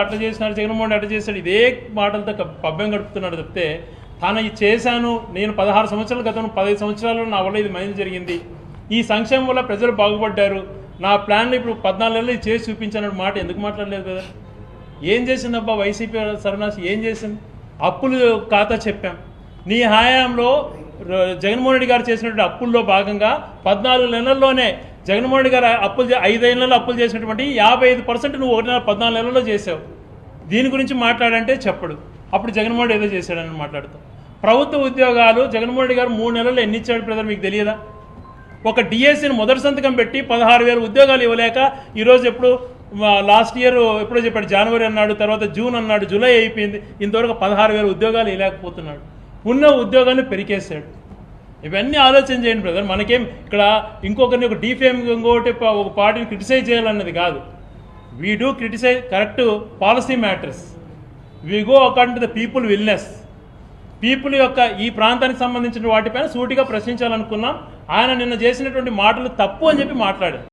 అట్లా చేసినాడు జగన్మోహన్ రెడ్డి అట్లా చేశాడు ఇదే మాటలతో పబ్బం గడుపుతున్నాడు తప్పితే తాను ఇది చేశాను నేను పదహారు సంవత్సరాల గతం పదహైదు సంవత్సరాల్లో నా వల్ల ఇది మంచి జరిగింది. ఈ సంక్షేమం వల్ల ప్రజలు బాగుపడ్డారు. నా ప్లాన్లు ఇప్పుడు పద్నాలుగు నెలలు ఇది చేసి చూపించాను మాట ఎందుకు మాట్లాడలేదు కదా? ఏం చేసిందబ్బా వైసీపీ సర్వనాశ ఏం చేసింది? అప్పులు ఖాతా చెప్పాం. నీ హయాంలో జగన్మోహన్ రెడ్డి గారు చేసినటువంటి అప్పుల్లో భాగంగా పద్నాలుగు నెలల్లోనే జగన్మోహన్ రెడ్డి గారు అప్పులు చే- ఐదేళ్ళలో అప్పులు చేసినటువంటి యాభై ఐదు పర్సెంట్ నువ్వు ఒకటి నెల పద్నాలుగు నెలల్లో చేసావు. దీని గురించి మాట్లాడంటే చెప్పడు. అప్పుడు జగన్మోహన్ రెడ్డి ఏదో చేశాడని మాట్లాడుతావు ప్రభుత్వ ఉద్యోగాలు జగన్మోహన్ రెడ్డి గారు మూడు నెలలు ఎన్ని ఇచ్చాడు బ్రదర్ మీకు తెలియదా? ఒక డిఎస్సిని మొదటి సంతకం పెట్టి పదహారు వేల ఉద్యోగాలు ఇవ్వలేక ఈరోజు ఎప్పుడు లాస్ట్ ఇయర్ ఎప్పుడో చెప్పాడు జనవరి అన్నాడు తర్వాత జూన్ అన్నాడు జూలై అయిపోయింది. ఇంతవరకు పదహారు వేల ఉద్యోగాలు ఇవ్వలేకపోతున్నాడు. ఉన్న ఉద్యోగాన్ని పెరికేశాడు. ఇవన్నీ ఆలోచన చేయండి బ్రదర్ మనకేం ఇక్కడ ఇంకొకరిని ఒక డిఫేమ్ ఇంకొకటి ఒక పార్టీని క్రిటిసైజ్ చేయాలన్నది కాదు. We do criticise correct policy matters we go according to the people willingness people యొక్క ఈ ప్రాంతానికి సంబంధించిన వాటిపైన సూటిగా ప్రశ్నించాలనుకున్నాం. ఆయన నిన్న చేసినటువంటి మాటలు తప్పు అని చెప్పి మాట్లాడారు.